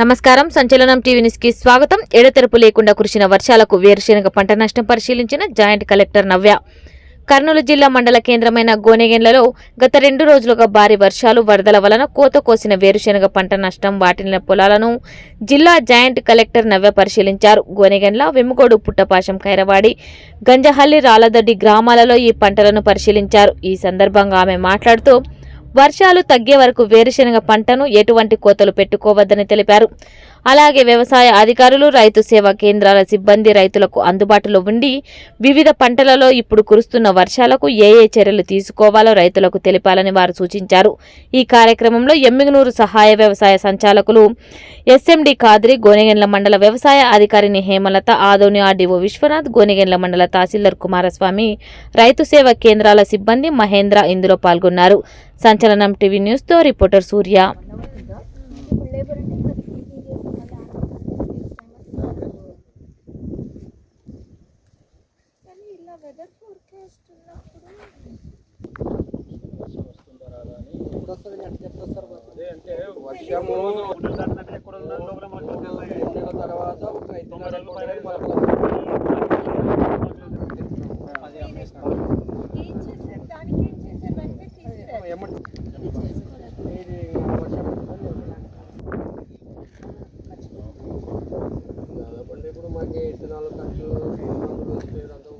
నమస్కారం. సంచలనం టీవీ న్యూస్కి స్వాగతం. ఎడతెరపు లేకుండా కురిసిన వర్షాలకు వేరుశెనగ పంట నష్టం పరిశీలించిన జాయింట్ కలెక్టర్ నవ్య. కర్నూలు జిల్లా మండల కేంద్రమైన గోనెగెండ్లలో గత రెండు రోజులుగా భారీ వర్షాలు వరదల వలన కోత కోసిన వేరుశెనగ పంట నష్టం వాటిన పొలాలను జిల్లా జాయింట్ కలెక్టర్ నవ్య పరిశీలించారు. గోనెగెండ్ల వెమ్ముగోడు పుట్టపాశం ఖైరవాడి గంజహల్లి రాలదొడ్డి గ్రామాలలో ఈ పంటలను పరిశీలించారు. ఈ సందర్భంగా ఆమె మాట్లాడుతూ వర్షాలు తగ్గే వరకు వేరుశెనగ పంటను ఎటువంటి కోతలు పెట్టుకోవద్దని తెలిపారు. అలాగే వ్యవసాయ అధికారులు రైతు సేవా కేంద్రాల సిబ్బంది రైతులకు అందుబాటులో ఉండి వివిధ పంటలలో ఇప్పుడు కురుస్తున్న వర్షాలకు ఏ ఏ చర్యలు తీసుకోవాలో రైతులకు తెలిపాలని వారు సూచించారు. ఈ కార్యక్రమంలో ఎమ్మిగనూరు సహాయ వ్యవసాయ సంచాలకులు ఎస్ఎండి కాద్రి గోనెగెండ్ల మండల వ్యవసాయ అధికారిని హేమలత ఆదోని ఆర్డీఓ విశ్వనాథ్ గోనెగెండ్ల మండల తహసీల్దార్ కుమారస్వామి రైతు సేవా కేంద్రాల సిబ్బంది మహేంద్ర ఇందులో పాల్గొన్నారు. సంచలనం టీవీ న్యూస్తో రిపోర్టర్ సూర్య. వెదర్ ఫోర్కాస్ట్ ఉన్నప్పుడు అదే వర్షము తర్వాత ఒక ఐదు దానికి ఇప్పుడు మాకు విత్తనాలు ఖర్చు అంతా